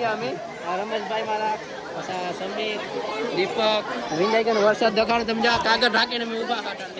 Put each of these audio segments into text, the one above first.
ભાઈ ને બધા ભીંજાઈ ગયા અમે? રમેશભાઈ મારા પછી દીપક. ભીંજાઈ ગયા વરસાદ દેખાડો તમે જો કાગળ રાખીને અમે ઊભા કાઢા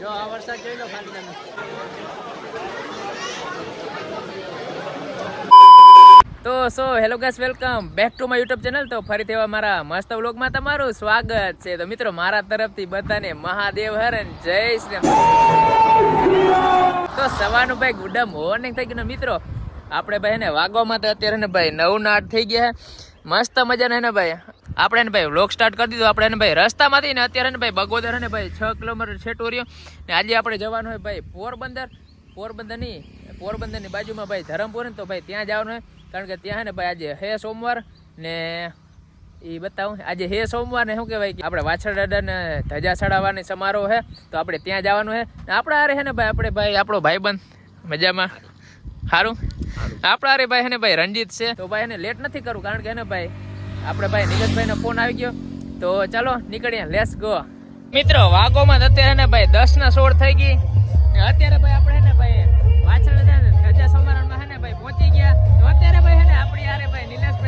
જો આ વરસાદ જોઈ લો ખાલી તમે. તો so hello guys welcome back to my YouTube channel. તો ફરીથી એવા મારા મસ્ત વ્લોગમાં તમારું સ્વાગત છે. તો મિત્રો મારા તરફથી બધાને મહાદેવ હરન જય શ્રી તો સવારનું ભાઈ ગુડ મોર્નિંગ થઈ ગયું મિત્રો. આપણે ભાઈ ને વાગવામાં તો અત્યારે ને ભાઈ નવ ના થઈ ગયા. મસ્ત મજા ને ભાઈ. આપણે ને ભાઈ વ્લોગ સ્ટાર્ટ કરી દીધો. આપણે ને ભાઈ રસ્તામાંથી ને અત્યારે ને ભાઈ બગોદર ને ભાઈ છ કિલોમીટર છેટો રહ્યો. ને આજે આપણે જવાનું હોય ભાઈ પોરબંદર. પોરબંદર પોરબંદરની પોરબંદર બાજુમાં ભાઈ ધરમપુર ને તો ભાઈ ત્યાં જવાનું હોય કારણ કે ત્યાં ને ભાઈ આજે હે સોમવાર ને એ બતાવું. આજે હે સોમવાર ને શું કહેવાય કે આપણે વાછળ ને ધજા ચડાવવાની સમારોહ છે. તો આપણે ત્યાં જવાનું છે. આપણે અરે છે ને ભાઈ, આપણે ભાઈ, આપણો ભાઈબંધ મજામાં. સારું? આપણા અરે ભાઈ ભાઈ રંજીત છે. તો ભાઈ એને લેટ નથી કરવું કારણ કે એને ને ભાઈ આપણે ભાઈ નીરજભાઈનો ફોન આવી ગયો. તો ચાલો નીકળીએ. લેટ્સ ગો મિત્રો વાગોમાં અત્યારે ને ભાઈ દસ ના સોળ થઈ ગઈ. અત્યારે ભાઈ આપણે ને ભાઈ વાછળ ધજા સમારણમાં હે ને ભાઈ પહોંચી ગયા. તો અત્યારે ભાઈ હે ને આપણી હારે ભાઈ નિલેશભાઈ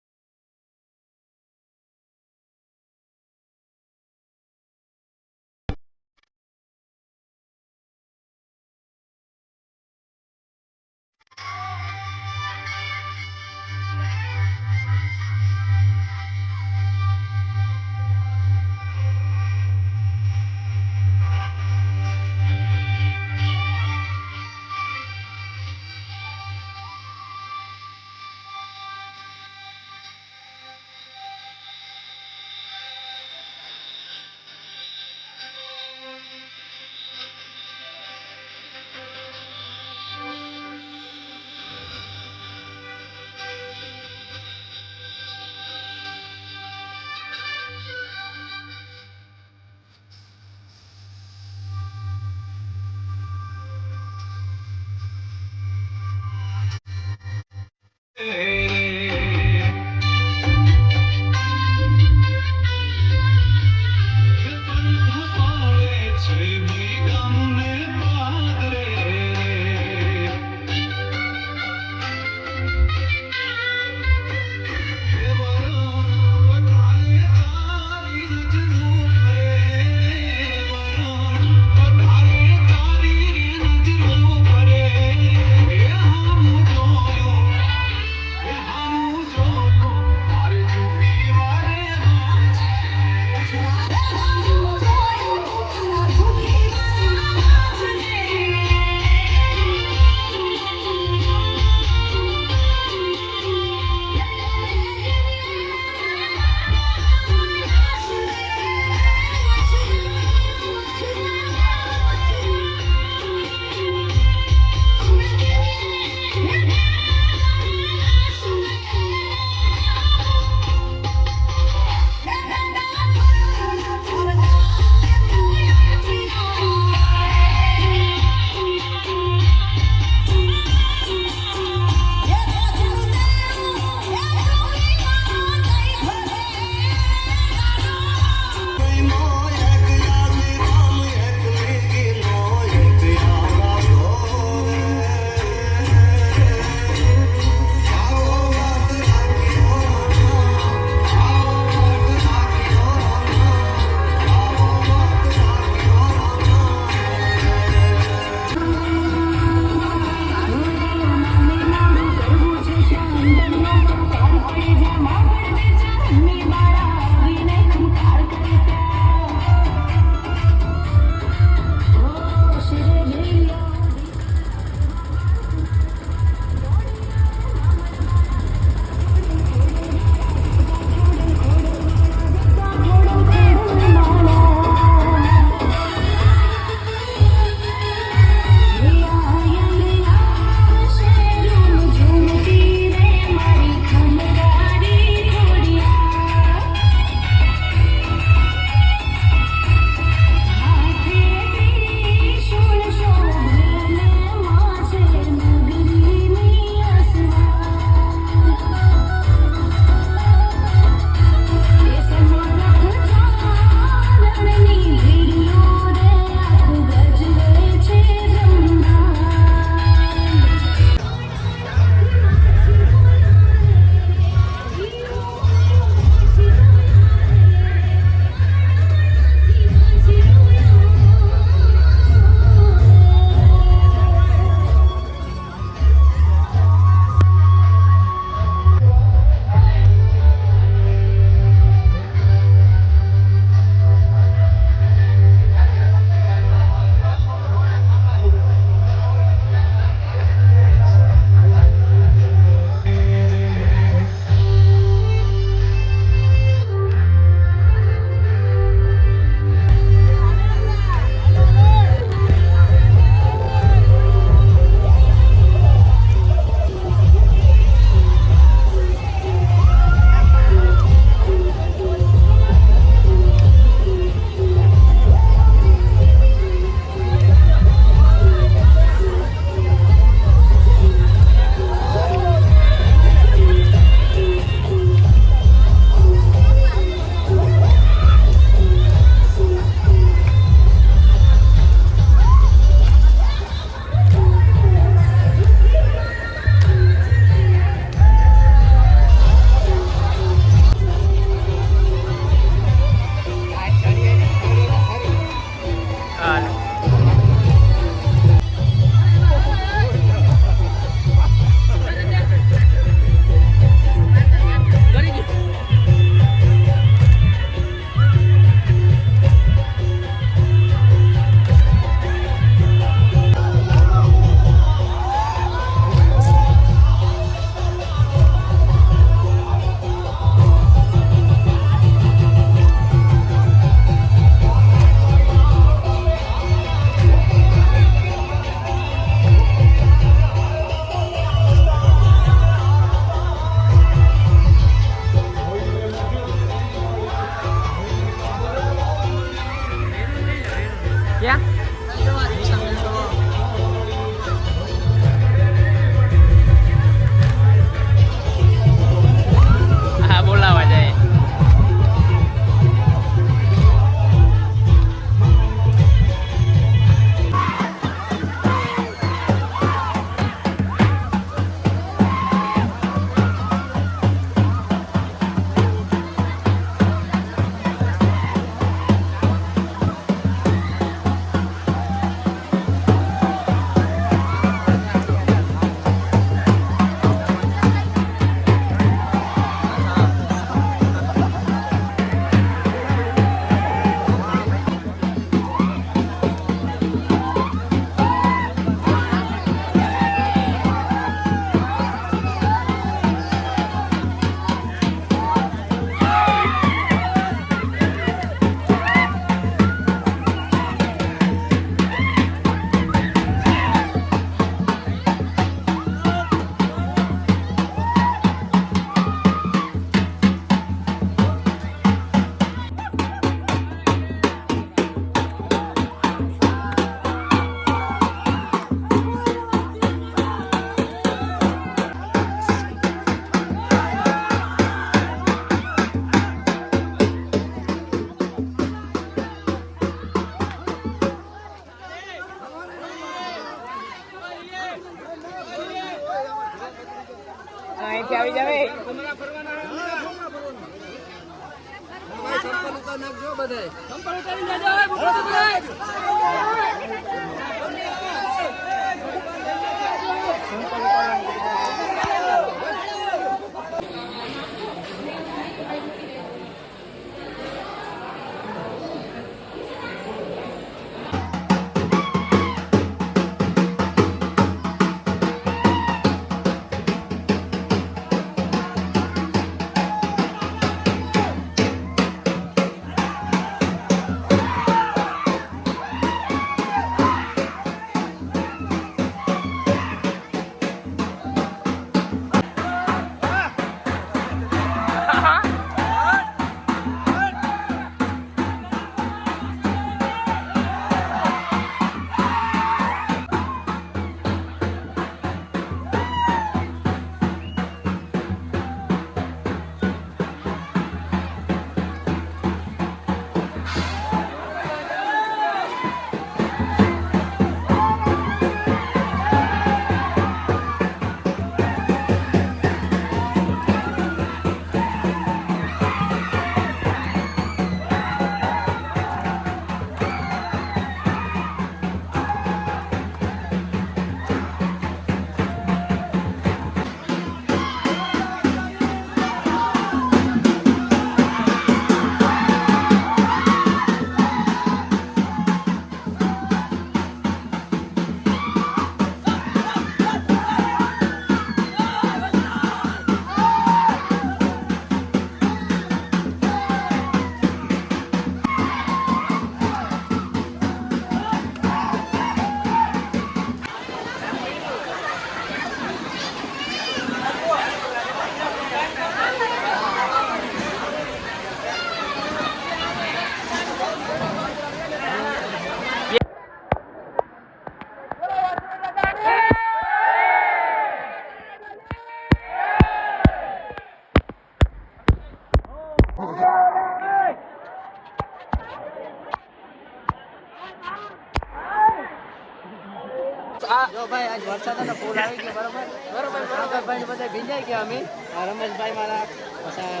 આજ વરસાદ અને ફૂલ આવી ગયો બરોબર? બરોબર ભાઈ બધા ભીંજાઈ ગયા અમે. આ રમેશભાઈ મારા પછી આ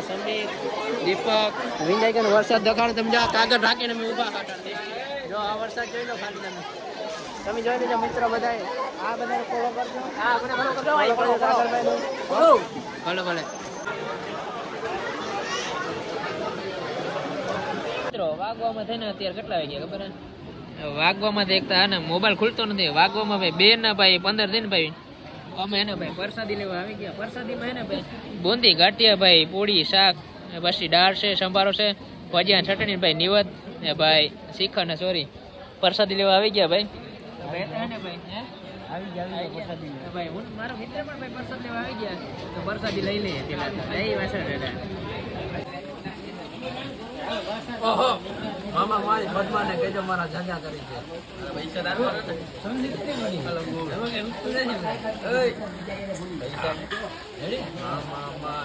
દીપક ભીંજાઈ ગયા વરસાદ દેખાડો તમે જાઓ કાગળ રાખીને અમે ઊભા કાઢા જો આ વરસાદ જોઈ લો ખાલી તમે. તમે જોઈ લેજો મિત્રો બધા આ બધા ફોલો કરજો. હા આપણે ફોલો કરજો. ભલે ભલે. મિત્રો વાગવામાં થઈને અત્યારે કેટલા વાગ્યા ખબર હે? વાગવામાં તો એકતા તો મોબાઈલ ખુલતો નથી. વાગવામાં ભાઈ બે ના ભાઈ પંદર દિન ભાઈ. અમે એને ભાઈ પરસાદી લેવા આવી ગયા. પ્રસાદીમાં એને ભાઈ બુંદી ગાંઠિયા ભાઈ પૂડી શાક પછી દાળ છે સંભારો છે. ભજીયા ચટણી ભાઈ નિવત ને ભાઈ શીખર ને સોરી પ્રસાદી લેવા આવી ગયા ભાઈ. ભાઈ મારો મિત્ર પણ ભાઈ પરસાદ લેવા આવી ગયા. તો પરસાદી લઈ લઈએ પેલા રેડા મામા મારી બદમાને કહેજો મારા જાજા કરી છે. મામા